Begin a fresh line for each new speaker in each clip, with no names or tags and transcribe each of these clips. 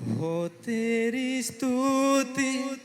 Ο τέρης τούτη,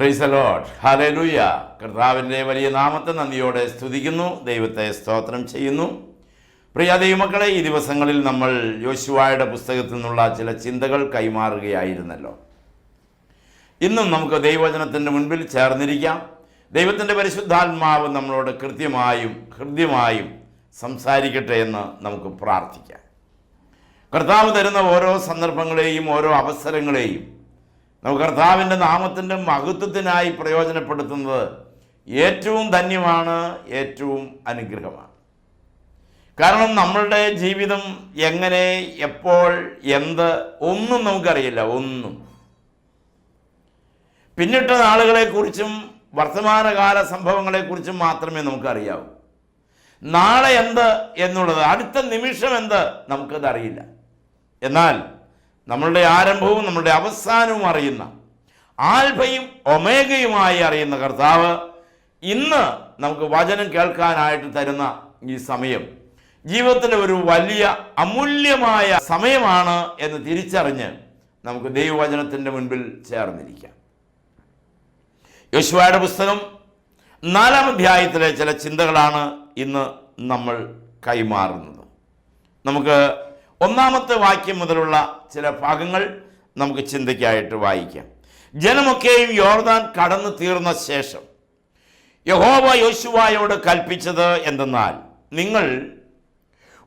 price load ഹലലുയ കർത്താവിന്റെ വലിയ നാമത്തെ നന്ദിയോടെ സ്തുതിക്കുന്നു. ദൈവത്തെ സ്തോത്രം ചെയ്യുന്നു. പ്രിയ ദൈവമക്കളെ ഈ ദിവസങ്ങളിൽ നമ്മൾ യോശുവായുടെ പുസ്തകത്തിൽ നിന്നുള്ള ചില ചിന്തകൾ കൈമാറുകയായിരുന്നല്ലോ. ഇന്നും നമുക്ക് ദൈവവചനത്തിന്റെ മുൻപിൽ ചേർന്നിരിക്കാം. ദൈവത്തിന്റെ പരിശുദ്ധാത്മാവ് നമ്മളോട് കൃത്യമായും ഹൃദ്യമായും സംസാരിക്കട്ടെ എന്ന് നമുക്ക് പ്രാർത്ഥിക്കാം. കർത്താവ് തരുന്ന ഓരോ സന്ദർഭങ്ങളെയും ഓരോ അവസരങ്ങളെയും നമുക്ക് കർത്താവിന്റെ നാമത്തിന്റെ മഹത്വത്തിനായി പ്രയോജനപ്പെടുത്തുന്നത് ഏറ്റവും ധന്യമാണ് ഏറ്റവും അനുഗ്രഹമാണ്. കാരണം നമ്മളുടെ ജീവിതം എങ്ങനെ എപ്പോൾ എന്ത് ഒന്നും നമുക്കറിയില്ല ഒന്നും. പിന്നിട്ട നാളുകളെക്കുറിച്ചും വർത്തമാനകാല സംഭവങ്ങളെക്കുറിച്ചും മാത്രമേ നമുക്കറിയാവൂ. നാളെ എന്ത് എന്നുള്ളത് അടുത്ത നിമിഷം എന്ത് നമുക്കത് അറിയില്ല എന്നാൽ നമ്മളുടെ ആരംഭവും നമ്മളുടെ അവസാനവും അറിയുന്ന ആൽഫയും ഒമേഗയുമായി അറിയുന്ന കർത്താവ് ഇന്ന് നമുക്ക് വചനം കേൾക്കാനായിട്ട് തരുന്ന ഈ സമയം. ജീവിതത്തിലെ ഒരു വലിയ അമൂല്യമായ സമയമാണ് എന്ന് തിരിച്ചറിഞ്ഞ് നമുക്ക് ദൈവവചനത്തിന്റെ മുൻപിൽ ചേർന്നിരിക്കാം. യോശുവയുടെ പുസ്തകം നാലാം അധ്യായത്തിലെ ചില ചിന്തകളാണ് ഇന്ന് നമ്മൾ കൈമാറുന്നത്. നമുക്ക് ഒന്നാമത്തെ വാക്യം മുതലുള്ള ചില ഭാഗങ്ങൾ നമുക്ക് ചിന്തയ്ക്കായിട്ട് വായിക്കാം. ജനമൊക്കെയും യോർദാൻ കടന്നു തീർന്ന ശേഷം യഹോവ യോശുവായോട് കൽപ്പിച്ചത് എന്തെന്നാൽ നിങ്ങൾ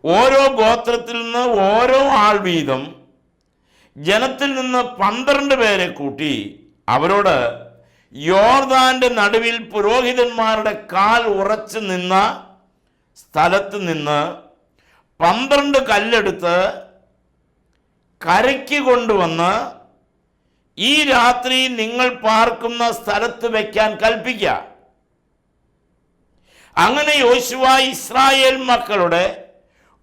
ഓരോ ഗോത്രത്തിൽ നിന്ന് ഓരോ ആൾ വീതം ജനത്തിൽ നിന്ന് പന്ത്രണ്ട് പേരെ കൂട്ടി അവരോട് യോർദാന്റെ നടുവിൽ പുരോഹിതന്മാരുടെ കാൽ ഉറച്ചു നിന്ന സ്ഥലത്ത് നിന്ന് പന്ത്രണ്ട് കല്ലെടുത്ത് കരയ്ക്ക് കൊണ്ടുവന്ന് ഈ രാത്രി നിങ്ങൾ പാർക്കുന്ന സ്ഥലത്ത് വയ്ക്കാൻ കൽപ്പിക്കുക അങ്ങനെ യോശുവ ഇസ്രായേൽ മക്കളുടെ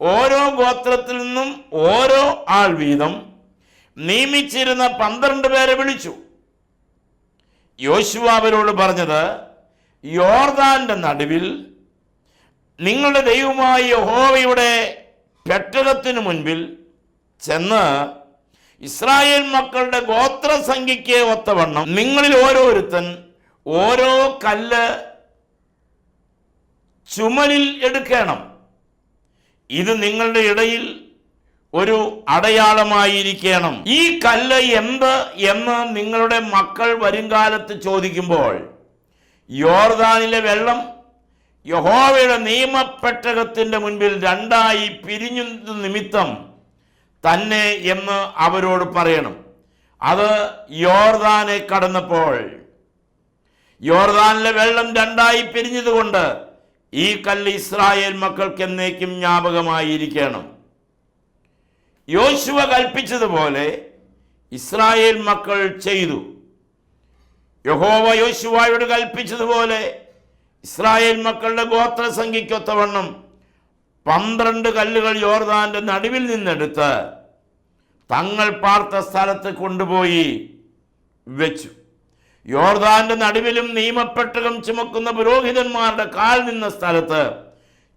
ഓരോ ഗോത്രത്തിൽ നിന്നും ഓരോ ആൾ വീതം നിയമിച്ചിരുന്ന പന്ത്രണ്ട് പേരെ വിളിച്ചു. യോശുവ അവരോട് പറഞ്ഞത് യോർദാന്റെ നടുവിൽ നിങ്ങളുടെ ദൈവമായ യഹോവയുടെ പെട്ടകത്തിന് മുൻപിൽ ചെന്ന് ഇസ്രായേൽ മക്കളുടെ ഗോത്രസംഖ്യയ്ക്ക് ഒത്തവണ്ണം നിങ്ങളിൽ ഓരോരുത്തൻ ഓരോ കല്ല് ചുമലിൽ എടുക്കണം. ഇത് നിങ്ങളുടെ ഇടയിൽ ഒരു അടയാളമായിരിക്കണം. ഈ കല്ല് എന്ത് എന്ന് നിങ്ങളുടെ മക്കൾ വരും കാലത്ത് ചോദിക്കുമ്പോൾ യോർദാനിലെ വെള്ളം യഹോവയുടെ നിയമപ്പെട്ടകത്തിന്റെ മുൻപിൽ രണ്ടായി പിരിഞ്ഞു നിമിത്തം തന്നെ എന്ന് അവരോട് പറയണം. അത് യോർദാനെ കടന്നപ്പോൾ. യോർദാനിലെ വെള്ളം രണ്ടായി പിരിഞ്ഞതുകൊണ്ട് ഈ കല്ല് ഇസ്രായേൽ മക്കൾക്ക് എന്നേക്കും ജ്ഞാപകമായിരിക്കണം. യോശുവ കൽപ്പിച്ചതുപോലെ ഇസ്രായേൽ മക്കൾ ചെയ്തു. യഹോവ യോശുവായോട് കൽപ്പിച്ചതുപോലെ ഇസ്രായേൽ മക്കളുടെ ഗോത്ര ഗോത്രസംഖ്യയ്ക്കൊത്തവണ്ണം പന്ത്രണ്ട് കല്ലുകൾ യോർദാന്റെ നടുവിൽ നിന്നെടുത്ത് തങ്ങൾ പാർത്ത സ്ഥലത്ത് കൊണ്ടുപോയി വെച്ചു. യോർദാന്റെ നടുവിലും നിയമപ്പെട്ടകം ചുമക്കുന്ന പുരോഹിതന്മാരുടെ കാൽ നിന്ന സ്ഥലത്ത്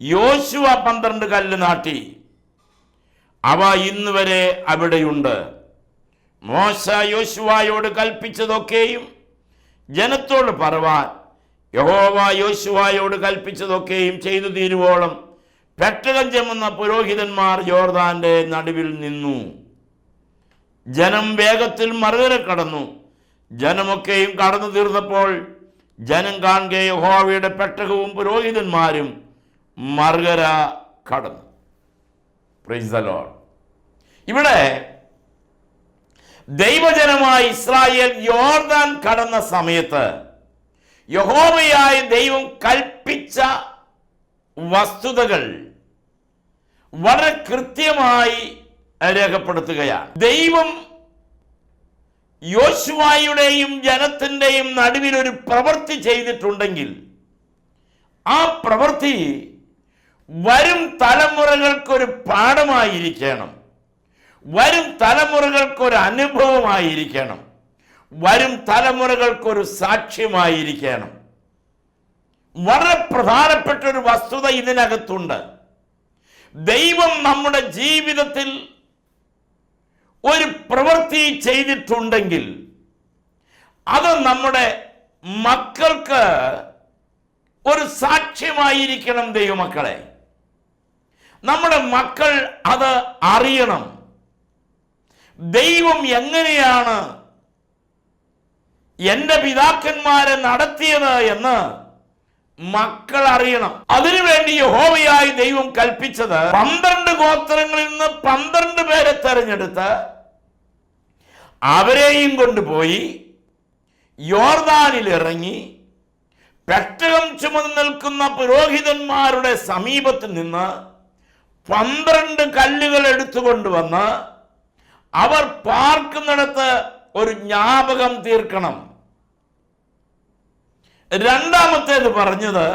യോശുവ പന്ത്രണ്ട് കല്ല് നാട്ടി. അവ ഇന്ന് വരെ അവിടെയുണ്ട്. മോശ യോശുവായോട് കൽപ്പിച്ചതൊക്കെയും ജനത്തോട് പറവാൻ യഹോവ യോശുവായോട് കൽപ്പിച്ചതൊക്കെയും ചെയ്തു തീരുവോളം. പെട്ടകം ചെമ്മുന്ന പുരോഹിതന്മാർ ജോർദാന്റെ നടുവിൽ നിന്നു. ജനം വേഗത്തിൽ മറുകര കടന്നു. ജനമൊക്കെയും കടന്നു തീർന്നപ്പോൾ ജനം കാണുക യഹോവയുടെ പെട്ടകവും പുരോഹിതന്മാരും മറുകര കടന്നു. പ്രൈസ് ഇവിടെ ദൈവജനമായി ഇസ്രായേൽ യോർദാൻ കടന്ന സമയത്ത് യഹോവയായ ദൈവം കൽപ്പിച്ച വസ്തുതകൾ വളരെ കൃത്യമായി രേഖപ്പെടുത്തുകയാണ്. ദൈവം യോശുവായുടെയും ജനത്തിന്റെയും നടുവിൽ ഒരു പ്രവൃത്തി ചെയ്തിട്ടുണ്ടെങ്കിൽ ആ പ്രവൃത്തി വരും തലമുറകൾക്കൊരു പാഠമായിരിക്കണം. വരും തലമുറകൾക്കൊരു അനുഭവമായിരിക്കണം. വരും തലമുറകൾക്കൊരു സാക്ഷ്യമായിരിക്കണം. വളരെ പ്രധാനപ്പെട്ട ഒരു വസ്തുത ഇതിനകത്തുണ്ട്. ദൈവം നമ്മുടെ ജീവിതത്തിൽ ഒരു പ്രവൃത്തി ചെയ്തിട്ടുണ്ടെങ്കിൽ അത് നമ്മുടെ മക്കൾക്ക് ഒരു സാക്ഷ്യമായിരിക്കണം ദൈവമക്കളെ. നമ്മുടെ മക്കൾ അത് അറിയണം. ദൈവം എങ്ങനെയാണ് എന്റെ പിതാക്കന്മാരെ നടത്തിയത് എന്ന് മക്കൾ അറിയണം. അതിനുവേണ്ടി യഹോവയായി ദൈവം കൽപ്പിച്ചത് പന്ത്രണ്ട് ഗോത്രങ്ങളിൽ നിന്ന് പന്ത്രണ്ട് പേരെ തെരഞ്ഞെടുത്ത് അവരെയും കൊണ്ടുപോയി യോർദാനിൽ ഇറങ്ങി പെട്ടകം ചുമന്ന് നിൽക്കുന്ന പുരോഹിതന്മാരുടെ സമീപത്ത് നിന്ന് പന്ത്രണ്ട് കല്ലുകൾ എടുത്തുകൊണ്ടുവന്ന് അവർ പാർക്കുന്നിടത്ത് ഒരു ജ്ഞാപകം തീർക്കണം. രണ്ടാമത്തേത് പറഞ്ഞത്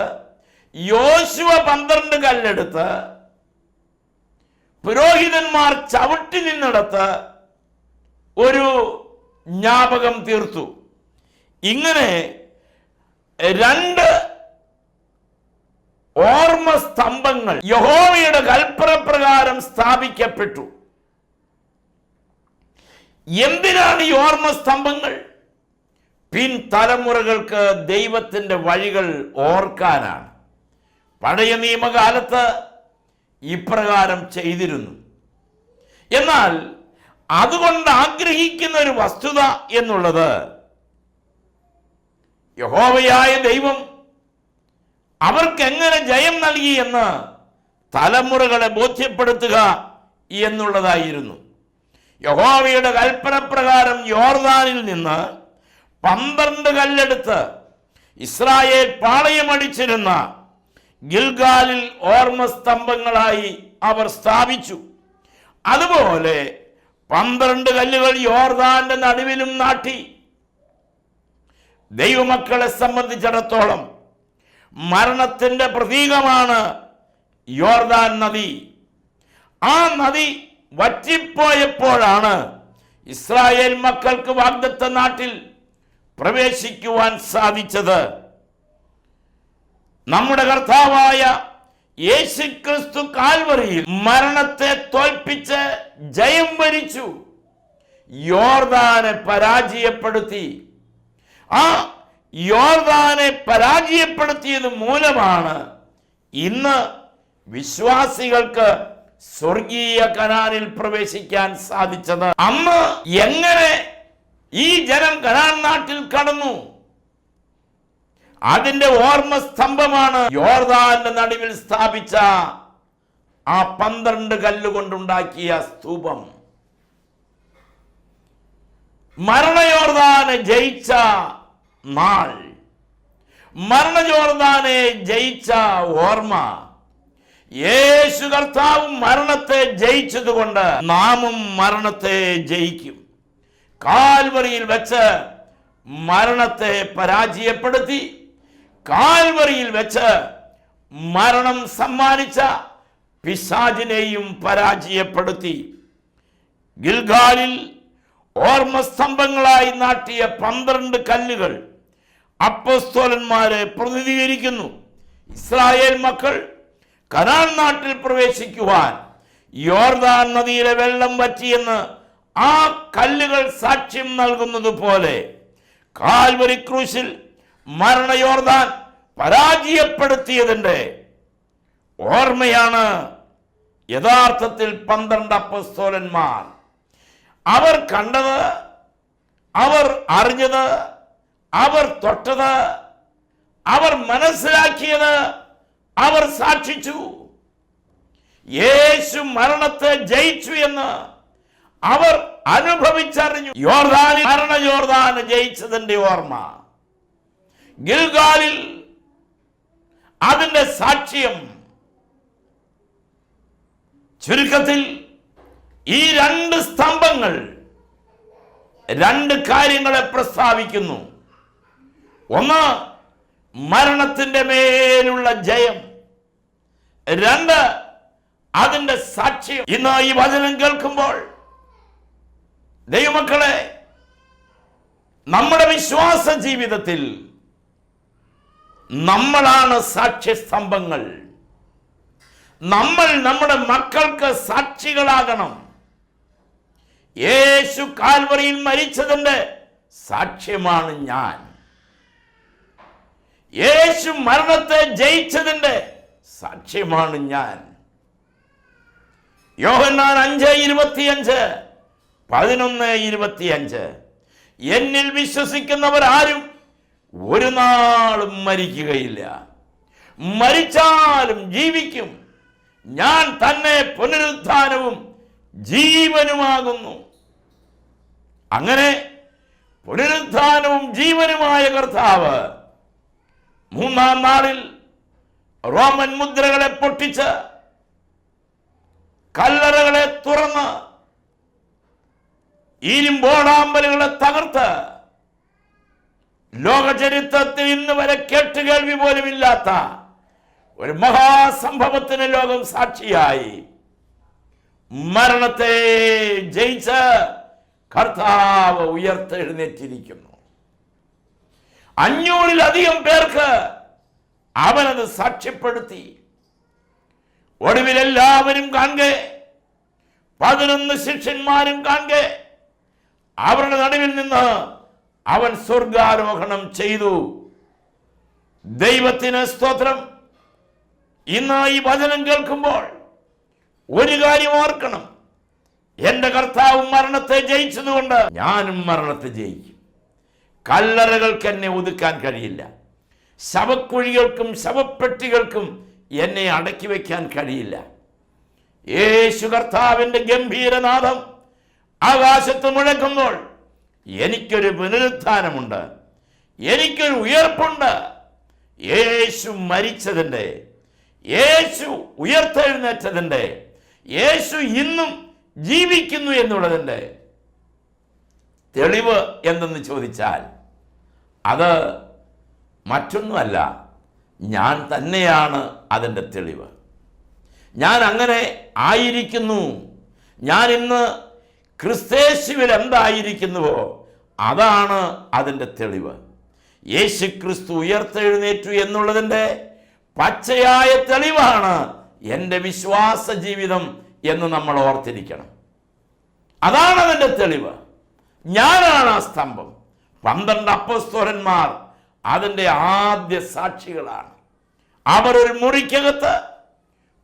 യോശുവ പന്ത്രണ്ട് കല്ലെടുത്ത് പുരോഹിതന്മാർ ചവിട്ടി നിന്നിടത്ത് ഒരു ജ്ഞാപകം തീർത്തു. ഇങ്ങനെ രണ്ട് ഓർമ്മ സ്തംഭങ്ങൾ യഹോവയുടെ കൽപ്പനപ്രകാരം സ്ഥാപിക്കപ്പെട്ടു. എന്തിനാണ് ഈ ഓർമ്മ സ്തംഭങ്ങൾ? പിൻ തലമുറകൾക്ക് ദൈവത്തിന്റെ വഴികൾ ഓർക്കാനാണ്. പഴയ നിയമകാലത്ത് ഇപ്രകാരം ചെയ്തിരുന്നു. എന്നാൽ അതുകൊണ്ട് ആഗ്രഹിക്കുന്ന ഒരു വസ്തുത എന്നുള്ളത് യഹോവയായ ദൈവം അവർക്ക് എങ്ങനെ ജയം നൽകി എന്ന് തലമുറകളെ ബോധ്യപ്പെടുത്തുക എന്നുള്ളതായിരുന്നു. യഹോവയുടെ കൽപ്പനപ്രകാരം യോർദാനിൽ നിന്ന് പന്ത്രണ്ട് കല്ലെടുത്ത് ഇസ്രായേൽ പാളയമടിച്ചിരുന്ന ഗിൽഗാലിൽ ഓർമ്മസ്തംഭങ്ങളായി അവർ സ്ഥാപിച്ചു. അതുപോലെ പന്ത്രണ്ട് കല്ലുകൾ യോർദാന്റെ നടുവിലും നാട്ടി. ദൈവമക്കളെ സംബന്ധിച്ചിടത്തോളം മരണത്തിന്റെ പ്രതീകമാണ് യോർദാൻ നദി. ആ നദി വറ്റിപ്പോയപ്പോഴാണ് ഇസ്രായേൽ മക്കൾക്ക് വാഗ്ദത്ത നാട്ടിൽ പ്രവേശിക്കുവാൻ സാധിച്ചത് നമ്മുടെ കർത്താവായ യേശുക്രിസ്തു കാൽവറിയിൽ മരണത്തെ തോൽപ്പിച്ച് ജയം വരിച്ചു. യോർദാനെ പരാജയപ്പെടുത്തി. ആ യോർദാനെ പരാജയപ്പെടുത്തിയത് മൂലമാണ് ഇന്ന് വിശ്വാസികൾക്ക് സ്വർഗീയ കനാനിൽ പ്രവേശിക്കാൻ സാധിച്ചത്. അമ്മ എങ്ങനെ ഈ ജനം കനാൻ നാട്ടിൽ കടന്നു. അതിന്റെ ഓർമ്മ സ്തംഭമാണ് യോർദാന്റെ നടുവിൽ സ്ഥാപിച്ച ആ പന്ത്രണ്ട് കല്ലുകൊണ്ടുണ്ടാക്കിയ സ്തൂപം. മരണയോർദാനെ ജയിച്ച നാൾ. മരണയോർദാനെ ജയിച്ച ഓർമ്മ. യേശു കർത്താവ് മരണത്തെ ജയിച്ചതുകൊണ്ട് നാമും മരണത്തെ ജയിക്കും. കാൽവറിയിൽ വെച്ച് മരണത്തെ പരാജയപ്പെടുത്തി കാൽവറിയിൽ വെച്ച് മരണം സമ്മാനിച്ച പിശാജിനെയും പരാജയപ്പെടുത്തി. ഗിൽഗാലിൽ ഓർമ്മസ്തംഭങ്ങളായി നാട്ടിയ പന്ത്രണ്ട് കല്ലുകൾ അപ്പസ്തോലന്മാരെ പ്രതിനിധീകരിക്കുന്നു. ഇസ്രായേൽ മക്കൾ കനാൻ നാട്ടിൽ പ്രവേശിക്കുവാൻ യോർദാൻ നദിയിലെ വെള്ളം വറ്റിയെന്ന് ആ കല്ലുകൾ സാക്ഷ്യം നൽകുന്നത് പോലെ കാൽവരി ക്രൂശിൽ മരണയോർദാൻ പരാജയപ്പെടുത്തിയതിന്റെ ഓർമ്മയാണ് യഥാർത്ഥത്തിൽ പന്ത്രണ്ട് അപ്പസ്തോലന്മാർ. അവർ കണ്ടത് അവർ അറിഞ്ഞത് അവർ തൊട്ടത് അവർ മനസ്സിലാക്കിയത് അവർ സാക്ഷിച്ചു. യേശു മരണത്തെ ജയിച്ചു എന്ന് അവർ അനുഭവിച്ചറിഞ്ഞു. യോർദാനിൽ മരണ യോർദാന് ജയിച്ചതിന്റെ ഓർമ്മ. ഗിൽഗാലിൽ അതിന്റെ സാക്ഷ്യം. ചുരുക്കത്തിൽ ഈ രണ്ട് സ്തംഭങ്ങൾ രണ്ട് കാര്യങ്ങളെ പ്രസ്താവിക്കുന്നു. ഒന്ന് മരണത്തിന്റെ മേലുള്ള ജയം. രണ്ട് അതിന്റെ സാക്ഷ്യം. ഇന്ന് ഈ വചനം കേൾക്കുമ്പോൾ ദൈവമക്കളെ നമ്മുടെ വിശ്വാസ ജീവിതത്തിൽ നമ്മളാണ് സാക്ഷ്യസ്തംഭങ്ങൾ. നമ്മൾ നമ്മുടെ മക്കൾക്ക് സാക്ഷികളാകണം. യേശു കാൽവറിയിൽ മരിച്ചതിന്റെ സാക്ഷ്യമാണ് ഞാൻ. യേശു മരണത്തെ ജയിച്ചതിന്റെ സാക്ഷ്യമാണ് ഞാൻ. യോഹന്നാൻ അഞ്ച് ഇരുപത്തിയഞ്ച്. പതിനൊന്ന് ഇരുപത്തിയഞ്ച്. എന്നിൽ വിശ്വസിക്കുന്നവർ ആരും ഒരു നാളും മരിക്കുകയില്ല. മരിച്ചാലും ജീവിക്കും. ഞാൻ തന്നെ പുനരുത്ഥാനവും ജീവനുമാകുന്നു. അങ്ങനെ പുനരുത്ഥാനവും ജീവനുമായ കർത്താവ് മൂന്നാം നാളിൽ റോമൻ മുദ്രകളെ പൊട്ടിച്ച് കല്ലറകളെ തുറന്ന് ഇരുമ്പോടാമ്പലുകളെ തകർത്ത് ലോകചരിത്രത്തിൽ ഇന്ന് വരെ കേട്ടുകേൾവി പോലുമില്ലാത്ത ഒരു മഹാസംഭവത്തിന് ലോകം സാക്ഷിയായി. മരണത്തെ ജയിച്ച് കർത്താവ് ഉയർത്തെഴുന്നേറ്റിരിക്കുന്നു. അഞ്ഞൂറിലധികം പേർക്ക് അവനത് സാക്ഷ്യപ്പെടുത്തി. ഒടുവിൽ എല്ലാവരും കാണെ പതിനൊന്ന് ശിഷ്യന്മാരും കാണെ അവരുടെ നടുവിൽ നിന്ന് അവൻ സ്വർഗാരോഹണം ചെയ്തു. ദൈവത്തിന് സ്തോത്രം. ഇന്ന് ഈ വചനം കേൾക്കുമ്പോൾ ഒരു കാര്യം ഓർക്കണം. എന്റെ കർത്താവ് മരണത്തെ ജയിച്ചതുകൊണ്ട് ഞാനും മരണത്തെ ജയിക്കും. കല്ലറകൾക്ക് എന്നെ ഒതുക്കാൻ കഴിയില്ല. ശവക്കുഴികൾക്കും ശവപ്പെട്ടികൾക്കും എന്നെ അടക്കി വയ്ക്കാൻ കഴിയില്ല. യേശു കർത്താവിന്റെ ഗംഭീരനാദം ആകാശത്ത് മുഴക്കുമ്പോൾ എനിക്കൊരു പുനരുത്ഥാനമുണ്ട്. എനിക്കൊരു ഉയർപ്പുണ്ട്. യേശു മരിച്ചതിന്റെ യേശു ഉയർത്തെഴുന്നേറ്റതിന്റെ യേശു ഇന്നും ജീവിക്കുന്നു എന്നുള്ളതിന്റെ തെളിവ് എന്തെന്ന് ചോദിച്ചാൽ അത് മറ്റൊന്നുമല്ല ഞാൻ തന്നെയാണ് അതിന്റെ തെളിവ്. ഞാൻ അങ്ങനെ ആയിരിക്കുന്നു. ഞാൻ ഇന്ന് ക്രിസ്തേശുവിൽ എന്തായിരിക്കുന്നുവോ അതാണ് അതിന്റെ തെളിവ്. യേശു ക്രിസ്തു ഉയർത്തെഴുന്നേറ്റു എന്നുള്ളതിന്റെ പച്ചയായ തെളിവാണ് എന്റെ വിശ്വാസ ജീവിതം എന്ന് നമ്മൾ ഓർത്തിരിക്കണം. അതാണ് അതിന്റെ തെളിവ്. ഞാനാണ് ആ സ്തംഭം. പന്ത്രണ്ട് അപ്പസ്തോരന്മാർ അതിന്റെ ആദ്യ സാക്ഷികളാണ്. അവർ ഒരു മുറിക്കകത്ത്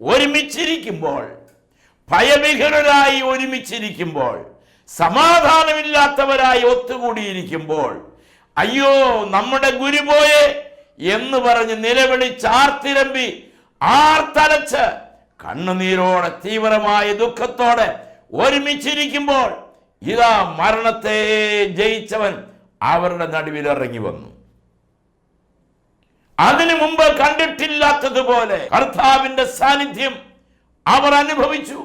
ഒരുമിച്ചിരിക്കുമ്പോൾ ഭയവിഹ്വലരായി ഒരുമിച്ചിരിക്കുമ്പോൾ സമാധാനമില്ലാത്തവരായി ഒത്തുകൂടിയിരിക്കുമ്പോൾ അയ്യോ നമ്മുടെ ഗുരു പോയെ എന്ന് പറഞ്ഞ് നിലവിളിച്ചാർത്തിരമ്പി ആർത്തലച്ച് കണ്ണുനീരോടെ തീവ്രമായ ദുഃഖത്തോടെ ഒരുമിച്ചിരിക്കുമ്പോൾ ഇതാ മരണത്തെ ജയിച്ചവൻ അവരുടെ നടുവിൽ ഇറങ്ങി വന്നു. അതിനു മുമ്പ് കണ്ടിട്ടില്ലാത്തതുപോലെ കർത്താവിന്റെ സാന്നിധ്യം അവർ അനുഭവിച്ചു.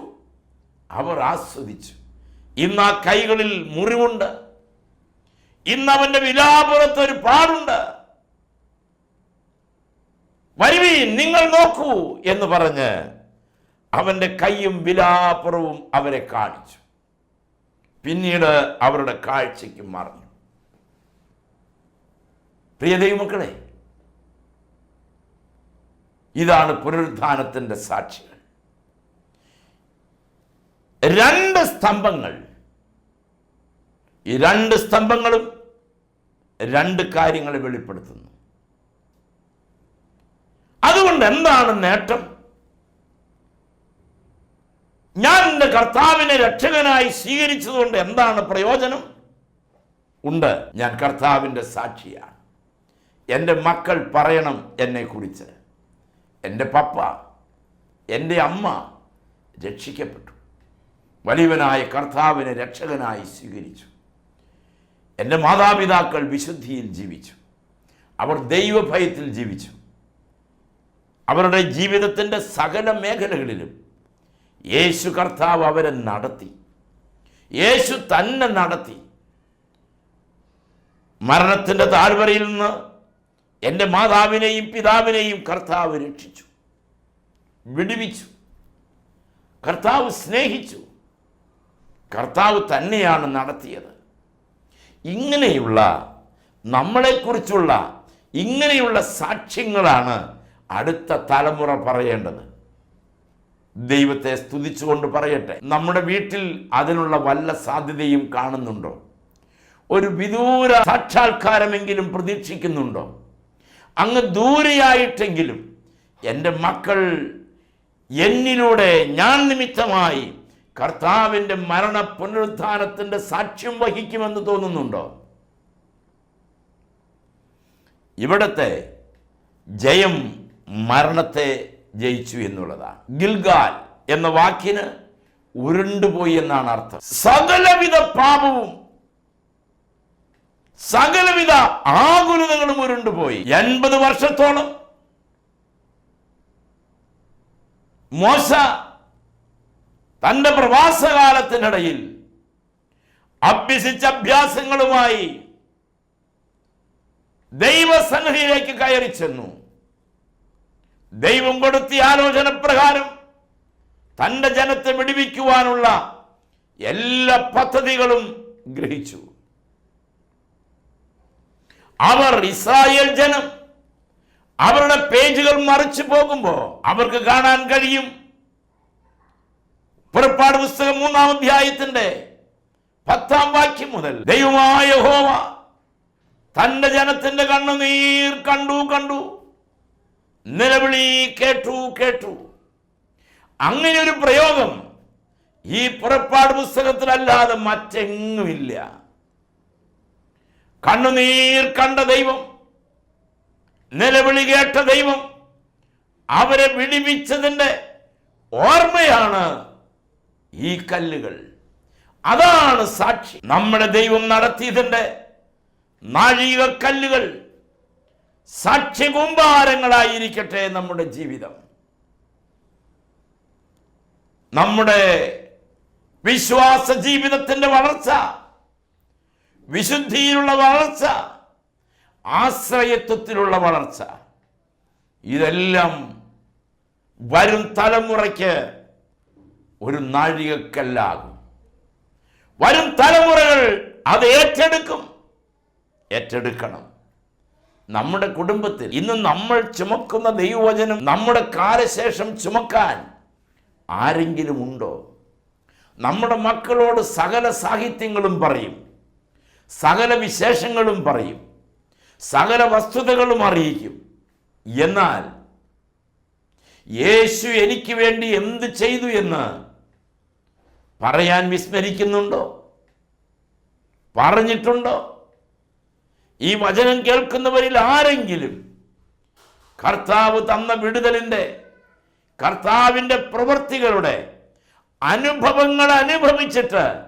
അവർ ആസ്വദിച്ചു. ഇന്ന് ആ കൈകളിൽ മുറിവുണ്ട്. ഇന്ന് അവന്റെ വിലാപുറത്ത് ഒരു പാടുണ്ട്. വരുവീൻ നിങ്ങൾ നോക്കൂ എന്ന് പറഞ്ഞ് അവന്റെ കൈയും വിലാപുറവും അവരെ കാണിച്ചു. പിന്നീട് അവരുടെ കാഴ്ചയ്ക്ക് മറഞ്ഞു. പ്രിയ ദൈവമക്കളെ ഇതാണ് പുനരുദ്ധാനത്തിന്റെ സാക്ഷികൾ രണ്ട് സ്തംഭങ്ങൾ. ഈ രണ്ട് സ്തംഭങ്ങളും രണ്ട് കാര്യങ്ങളെ വെളിപ്പെടുത്തുന്നു. അതുകൊണ്ട് എന്താണ് നേട്ടം? ഞാൻ എന്റെ കർത്താവിനെ രക്ഷകനായി സ്വീകരിച്ചതുകൊണ്ട് എന്താണ് പ്രയോജനം? ഉണ്ട് ഞാൻ കർത്താവിന്റെ സാക്ഷിയാണ്. എന്റെ മക്കൾ പറയണം എന്നെക്കുറിച്ച്. എന്റെ പപ്പ എന്റെ അമ്മ രക്ഷിക്കപ്പെട്ടു. വലിയവനായ കർത്താവിനെ രക്ഷകനായി സ്വീകരിച്ചു. എന്റെ മാതാപിതാക്കൾ വിശുദ്ധിയിൽ ജീവിച്ചു. അവർ ദൈവഭയത്തിൽ ജീവിച്ചു. അവരുടെ ജീവിതത്തിന്റെ സകല മേഖലകളിലും യേശു കർത്താവ് അവരെ നടത്തി. യേശു തന്നെ നടത്തി. മരണത്തിന്റെ താഴ്വരയിൽ നിന്ന് എന്റെ മാതാവിനെയും പിതാവിനെയും കർത്താവ് രക്ഷിച്ചു. വിടുവിച്ചു. കർത്താവ് സ്നേഹിച്ചു. കർത്താവ് തന്നെയാണ് നടത്തിയത്. ഇങ്ങനെയുള്ള നമ്മളെക്കുറിച്ചുള്ള ഇങ്ങനെയുള്ള സാക്ഷ്യങ്ങളാണ് അടുത്ത തലമുറ പറയേണ്ടത്. ദൈവത്തെ സ്തുതിച്ചുകൊണ്ട് പറയട്ടെ. നമ്മുടെ വീട്ടിൽ അതിനുള്ള വല്ല സാധ്യതയും കാണുന്നുണ്ടോ? ഒരു വിദൂര സാക്ഷാത്കാരമെങ്കിലും പ്രതീക്ഷിക്കുന്നുണ്ടോ? അങ്ങ് ദൂരെയായിട്ടെങ്കിലും എന്റെ മക്കൾ എന്നിലൂടെ ഞാൻ നിമിത്തമായി കർത്താവിന്റെ മരണ പുനരുത്ഥാനത്തിന്റെ സാക്ഷ്യം വഹിക്കുമെന്ന് തോന്നുന്നുണ്ടോ? ഇവിടത്തെ ജയം മരണത്തെ ജയിച്ചു എന്നുള്ളതാണ്. ഗിൽഗാൽ എന്ന വാക്കിന് ഉരുണ്ടുപോയി എന്നാണ് അർത്ഥം. സകലവിധ പാപവും സകലവിധ ആകുലതകളും ഉരുണ്ടുപോയി. എൺപത് വർഷത്തോളം മോശ തന്റെ പ്രവാസകാലത്തിനിടയിൽ അഭ്യസിച്ച അഭ്യാസങ്ങളുമായി ദൈവസന്നിധിയിലേക്ക് കയറി ചെന്നു. ദൈവം കൊടുത്തിയ ആലോചന പ്രകാരം തന്റെ ജനത്തെ വിടിവിക്കുവാനുള്ള എല്ലാ പദ്ധതികളും ഗ്രഹിച്ചു. അവർ ഇസ്രായേൽ ജനം അവരുടെ പേജുകൾ മറിച്ചു പോകുമ്പോൾ അവർക്ക് കാണാൻ കഴിയും പുറപ്പാട് പുസ്തകം മൂന്നാം അധ്യായത്തിന്റെ പത്താം വാക്യം മുതൽ ദൈവമായ ഹോമ തന്റെ ജനത്തിന്റെ കണ്ണു നീർ കണ്ടു കണ്ടു. നിലവിളി കേട്ടു കേട്ടു. അങ്ങനെ ഒരു പ്രയോഗം ഈ പുറപ്പാട് പുസ്തകത്തിലല്ലാതെ മറ്റെങ്ങുമില്ല. കണ്ണുനീർ കണ്ട ദൈവം നിലവിളി കേട്ട ദൈവം അവരെ വിടിവിച്ചതിന്റെ ഓർമ്മയാണ് ഈ കല്ലുകൾ. അതാണ് സാക്ഷി. നമ്മുടെ ദൈവം നടത്തിയതിന്റെ നാഴിക കല്ലുകൾ. സാക്ഷി കൂമ്പാരങ്ങളായിരിക്കട്ടെ നമ്മുടെ ജീവിതം. നമ്മുടെ വിശ്വാസ ജീവിതത്തിന്റെ വളർച്ച വിശുദ്ധിയിലുള്ള വളർച്ച ആശ്രയത്വത്തിലുള്ള വളർച്ച. ഇതെല്ലാം വരും തലമുറയ്ക്ക് ഒരു നാഴികക്കല്ലാകും. വരും തലമുറകൾ അത് ഏറ്റെടുക്കും. ഏറ്റെടുക്കണം. നമ്മുടെ കുടുംബത്തിൽ ഇന്ന് നമ്മൾ ചുമക്കുന്ന ദൈവവചനം നമ്മുടെ കാലശേഷം ചുമക്കാൻ ആരെങ്കിലും ഉണ്ടോ? നമ്മുടെ മക്കളോട് സകല സാഹിത്യങ്ങളും പറയും സകല വിശേഷങ്ങളും പറയും സകല വസ്തുതകളും അറിയിക്കും. എന്നാൽ യേശു എനിക്ക് വേണ്ടി എന്ത് ചെയ്തു എന്ന് പറയാൻ വിസ്മരിക്കുന്നുണ്ടോ? പറഞ്ഞിട്ടുണ്ടോ? ഈ വചനം കേൾക്കുന്നവരിൽ ആരെങ്കിലും കർത്താവ് തന്ന വിടുതലിന്റെ കർത്താവിന്റെ പ്രവൃത്തികളുടെ അനുഭവങ്ങൾ അനുഭവിച്ചിട്ട്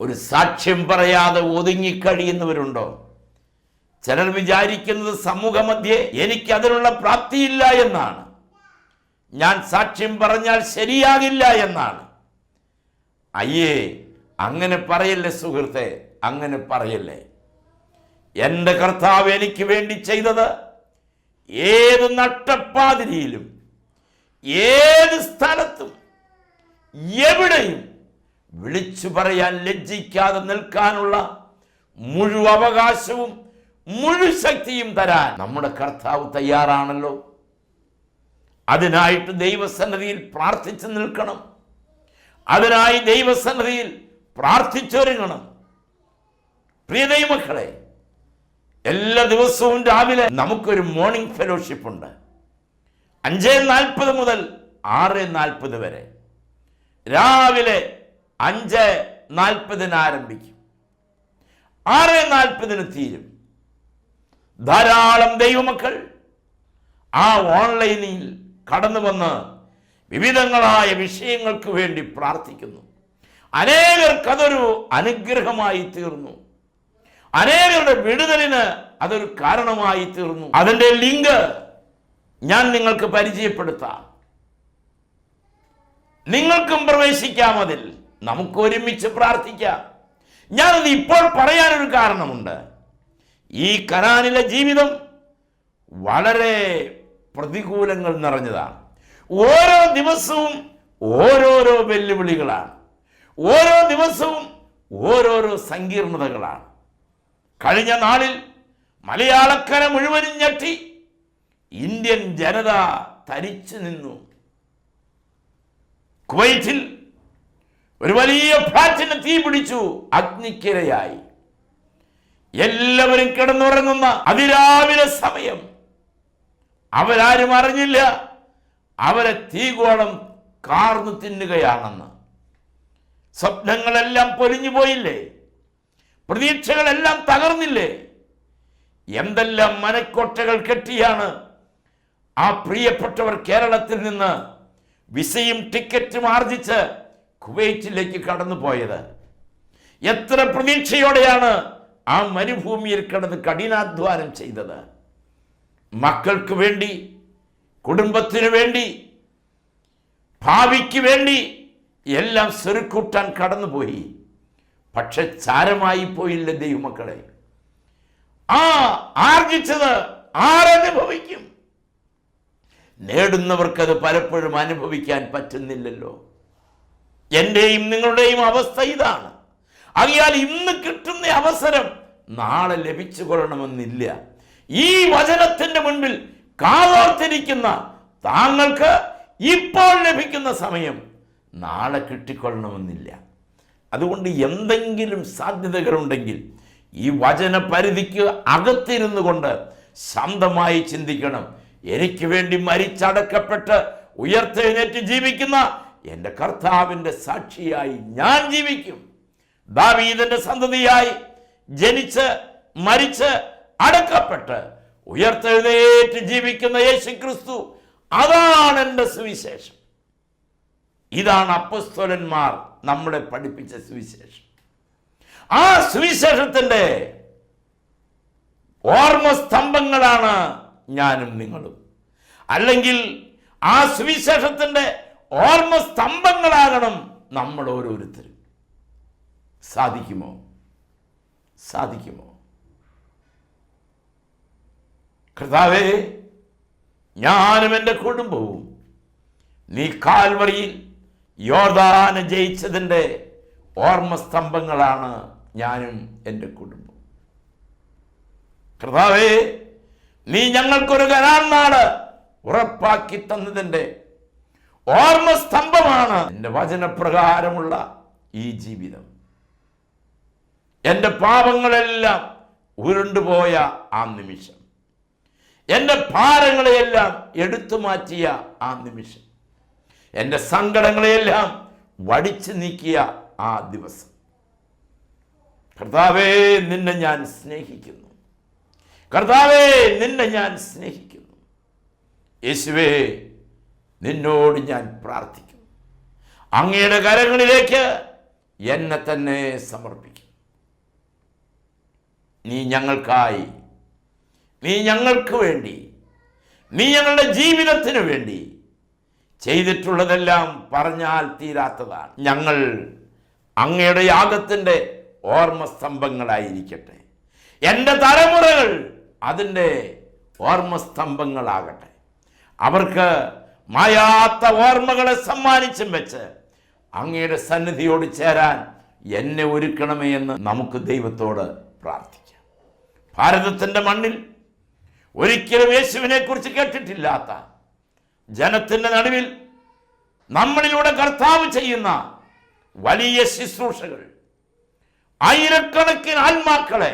ഒരു സാക്ഷ്യം പറയാതെ ഒതുങ്ങിക്കഴിയുന്നവരുണ്ടോ? ചിലർ വിചാരിക്കുന്നത് സമൂഹമധ്യേ എനിക്ക് അതിനുള്ള പ്രാപ്തിയില്ല എന്നാണ്. ഞാൻ സാക്ഷ്യം പറഞ്ഞാൽ ശരിയാകില്ല എന്നാണ്. അയ്യേ അങ്ങനെ പറയല്ലേ സുഹൃത്തെ അങ്ങനെ പറയല്ലേ. എന്റെ കർത്താവ് എനിക്ക് വേണ്ടി ചെയ്തത് ഏത് നട്ടപ്പാതിരിയിലും ഏത് സ്ഥലത്തും എവിടെയും വിളിച്ചു പറയാൻ ലജ്ജിക്കാതെ നിൽക്കാനുള്ള മുഴു അവകാശവും മുഴു ശക്തിയും തരാൻ നമ്മുടെ കർത്താവ് തയ്യാറാണല്ലോ. അതിനായിട്ട് ദൈവസന്നതിയിൽ പ്രാർത്ഥിച്ചു നിൽക്കണം. അതിനായി ദൈവസന്നിധിയിൽ പ്രാർത്ഥിച്ചൊരുങ്ങണം പ്രിയ ദൈവമക്കളെ എല്ലാ ദിവസവും രാവിലെ നമുക്കൊരു മോർണിംഗ് ഫെലോഷിപ്പ് ഉണ്ട്. അഞ്ച് നാൽപ്പത് മുതൽ ആറ് നാൽപ്പത് വരെ. രാവിലെ അഞ്ച് നാൽപ്പതിന് ആരംഭിക്കും. ആറ് നാൽപ്പതിന് തീരും. ധാരാളം ദൈവമക്കൾ ആ ഓൺലൈനിൽ കടന്നു വന്ന് വിവിധങ്ങളായ വിഷയങ്ങൾക്ക് വേണ്ടി പ്രാർത്ഥിക്കുന്നു. അനേകർക്കതൊരു അനുഗ്രഹമായി തീർന്നു. അനേകരുടെ വിടുതലിന് അതൊരു കാരണമായി തീർന്നു. അതിന്റെ ലിങ്ക് ഞാൻ നിങ്ങൾക്ക് പരിചയപ്പെടുത്താം. നിങ്ങൾക്കും പ്രവേശിക്കാം അതിൽ. നമുക്ക് ഒരുമിച്ച് പ്രാർത്ഥിക്കാം. ഞാനത് ഇപ്പോൾ പറയാനൊരു കാരണമുണ്ട്. ഈ കനാനിലെ ജീവിതം വളരെ പ്രതികൂലങ്ങൾ നിറഞ്ഞതാണ്. ഓരോ ദിവസവും ഓരോരോ വെല്ലുവിളികളാണ്. ഓരോ ദിവസവും ഓരോരോ സങ്കീർണതകളാണ്. കഴിഞ്ഞ നാളിൽ മലയാളക്കര മുഴുവനും ഞെട്ടി. ഇന്ത്യൻ ജനത തരിച്ചു നിന്നു. കുവൈറ്റിൽ ഒരു വലിയ ഫ്ലാറ്റിന് തീ പിടിച്ചു. അഗ്നിക്കിരയായി. എല്ലാവരും കിടന്നുറങ്ങുന്ന അതിരാവിലെ സമയം. അവരാരും അറിഞ്ഞില്ല. അവരെ തീകോളം കാർന്നു തിന്നുകയാണെന്ന്. സ്വപ്നങ്ങളെല്ലാം പൊലിഞ്ഞു പോയില്ലേ? പ്രതീക്ഷകളെല്ലാം തകർന്നില്ലേ? എന്തെല്ലാം മനക്കൊട്ടകൾ കെട്ടിയാണ് ആ പ്രിയപ്പെട്ടവർ കേരളത്തിൽ നിന്ന് വിസയും ടിക്കറ്റും ആർജിച്ച് കുവൈറ്റിലേക്ക് കടന്നു പോയത് എത്ര പ്രതീക്ഷയോടെയാണ് ആ മരുഭൂമിയിൽ കിടന്ന് കഠിനാധ്വാനം ചെയ്തത്? മക്കൾക്ക് വേണ്ടി കുടുംബത്തിന് വേണ്ടി ഭാവിക്ക് വേണ്ടി എല്ലാം സെറുക്കൂട്ടാൻ കടന്നുപോയി. പക്ഷെ ചാരമായി പോയില്ല ദൈവമക്കളെ. ആ ആർജിച്ചത് ആരനുഭവിക്കും. നേടുന്നവർക്കത് പലപ്പോഴും അനുഭവിക്കാൻ പറ്റുന്നില്ലല്ലോ. എന്റെയും നിങ്ങളുടെയും അവസ്ഥ ഇതാണ്. അറിയാൽ ഇന്ന് കിട്ടുന്ന അവസരം നാളെ ലഭിച്ചു കൊള്ളണമെന്നില്ല ഈ വചനത്തിന്റെ മുൻപിൽ കാതോർത്തിരിക്കുന്ന താങ്കൾക്ക് ഇപ്പോൾ ലഭിക്കുന്ന സമയം നാളെ കിട്ടിക്കൊള്ളണമെന്നില്ല. അതുകൊണ്ട് എന്തെങ്കിലും സാധ്യതകളുണ്ടെങ്കിൽ ഈ വചന പരിധിക്ക് അകത്തിരുന്നു കൊണ്ട് ശാന്തമായി ചിന്തിക്കണം. എനിക്ക് വേണ്ടി മരിച്ചടക്കപ്പെട്ട് ഉയർത്തെഴുന്നേറ്റ് ജീവിക്കുന്ന എന്റെ കർത്താവിന്റെ സാക്ഷിയായി ഞാൻ ജീവിക്കും. ദാവീദിന്റെ സന്തതിയായി ജനിച്ച് മരിച്ച് അടക്കപ്പെട്ട് ഉയർത്തെഴുന്നേറ്റ് ജീവിക്കുന്ന യേശു ക്രിസ്തു അതാണ് എന്റെ സുവിശേഷം. ഇതാണ് അപ്പസ്തോലന്മാർ നമ്മളെ പഠിപ്പിച്ച സുവിശേഷം. ആ സുവിശേഷത്തിന്റെ ഓർമ്മസ്തംഭങ്ങളാണ് ഞാനും നിങ്ങളും. അല്ലെങ്കിൽ ആ സുവിശേഷത്തിന്റെ ഓർമ്മസ്തംഭങ്ങളാകണം നമ്മൾ ഓരോരുത്തരും. സാധിക്കുമോ? സാധിക്കുമോ? കർത്താവേ ഞാനും എന്റെ കുടുംബവും നീ കാൽവറിയിൽ യോർദാന ജയിച്ചതിന്റെ ഓർമ്മസ്തംഭങ്ങളാണ് ഞാനും എന്റെ കുടുംബം കർത്താവേ നീ ഞങ്ങൾക്കൊരു കരാൻ നാട് ഉറപ്പാക്കി തന്നതിന്റെ ഓർമ്മസ്തംഭമാണ് എന്റെ വചനപ്രകാരമുള്ള ഈ ജീവിതം. എന്റെ പാപങ്ങളെല്ലാം ഉരുണ്ടുപോയ ആ നിമിഷം. എന്റെ ഭാരങ്ങളെയെല്ലാം എടുത്തു മാറ്റിയ ആ നിമിഷം. എന്റെ സങ്കടങ്ങളെയെല്ലാം വടിച്ചു നീക്കിയ ആ ദിവസം. കർത്താവേ നിന്നെ ഞാൻ സ്നേഹിക്കുന്നു. കർത്താവേ നിന്നെ ഞാൻ സ്നേഹിക്കുന്നു. യേശുവേ നിന്നോട് ഞാൻ പ്രാർത്ഥിക്കുന്നു. അങ്ങയുടെ കരങ്ങളിലേക്ക് എന്നെ തന്നെ സമർപ്പിക്കും നീ ഞങ്ങൾക്കായി നീ ഞങ്ങൾക്ക് വേണ്ടി നീ ഞങ്ങളുടെ ജീവിതത്തിന് വേണ്ടി ചെയ്തിട്ടുള്ളതെല്ലാം പറഞ്ഞാൽ തീരാത്തതാണ്. ഞങ്ങൾ അങ്ങയുടെ യാഗത്തിന്റെ ഓർമ്മസ്തംഭങ്ങളായിരിക്കട്ടെ. എന്റെ തലമുറകൾ അതിന്റെ ഓർമ്മസ്തംഭങ്ങളാകട്ടെ. അവർക്ക് മായാത്ത ഓർമ്മകളെ സമ്മാനിച്ചും വെച്ച് അങ്ങയുടെ സന്നിധിയോട് ചേരാൻ എന്നെ ഒരുക്കണമേ എന്ന് നമുക്ക് ദൈവത്തോട് പ്രാർത്ഥിക്കാം. ഭാരതത്തിന്റെ മണ്ണിൽ ഒരിക്കലും യേശുവിനെ കുറിച്ച് കേട്ടിട്ടില്ലാത്ത ജനത്തിന്റെ നടുവിൽ നമ്മളിലൂടെ കർത്താവ് ചെയ്യുന്ന വലിയ ശുശ്രൂഷകൾ ആയിരക്കണക്കിന് ആത്മാക്കളെ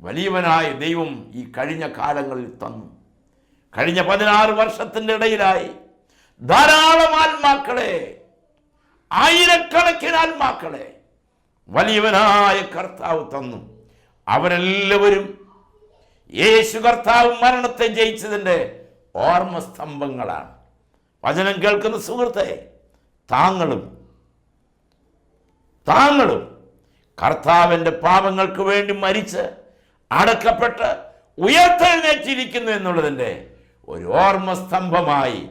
വലിയവനായ ദൈവം ഈ കഴിഞ്ഞ കാലങ്ങളിൽ തന്നു. കഴിഞ്ഞ പതിനാറ് വർഷത്തിന്റെ ഇടയിലായി ധാരാളം ആത്മാക്കളെ ആയിരക്കണക്കിന് ആത്മാക്കളെ വലിയവനായ കർത്താവ് തന്നു. അവരെല്ലാവരും യേശു കർത്താവ് മരണത്തെ ജയിച്ചതിന്റെ ഓർമ്മസ്തംഭങ്ങളാണ്. വചനം കേൾക്കുന്ന സുഹൃത്തെ താങ്കളും താങ്കളും കർത്താവിന്റെ പാപങ്ങൾക്ക് വേണ്ടി മരിച്ച് അടക്കപ്പെട്ട് ഉയർത്തെഴുന്നേറ്റിരിക്കുന്നു എന്നുള്ളതിന്റെ ഒരു ഓർമ്മസ്തംഭമായി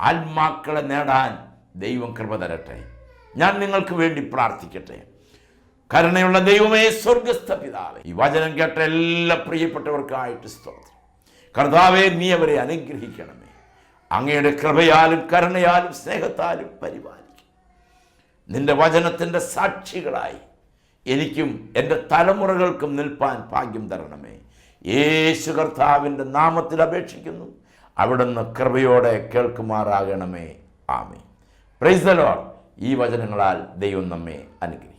ആത്മാക്കളെ നേടാൻ ദൈവം കൃപ തരട്ടെ. ഞാൻ നിങ്ങൾക്ക് വേണ്ടി പ്രാർത്ഥിക്കട്ടെ. കരുണയുള്ള ദൈവമേ സ്വർഗസ്ഥ പിതാവേ ഈ വചനം കേട്ട എല്ലാ പ്രിയപ്പെട്ടവർക്കായിട്ട് സ്തോത്രം. കർത്താവെ നീ അവരെ അനുഗ്രഹിക്കണമേ. അങ്ങയുടെ കൃപയാലും കരുണയാലും സ്നേഹത്താലും പരിപാലിക്കും. നിന്റെ വചനത്തിന്റെ സാക്ഷികളായി എനിക്കും എന്റെ തലമുറകൾക്കും നിൽപ്പാൻ ഭാഗ്യം തരണമേ. യേശു കർത്താവിന്റെ നാമത്തിൽ അപേക്ഷിക്കുന്നു. അവിടുന്ന് കൃപയോടെ കേൾക്കുമാറാകണമേ. ആമേ പ്രൈസ് ദ ലോർഡ് ഈ വചനങ്ങളാൽ ദൈവം നമ്മെ അനുഗ്രഹിക്കും.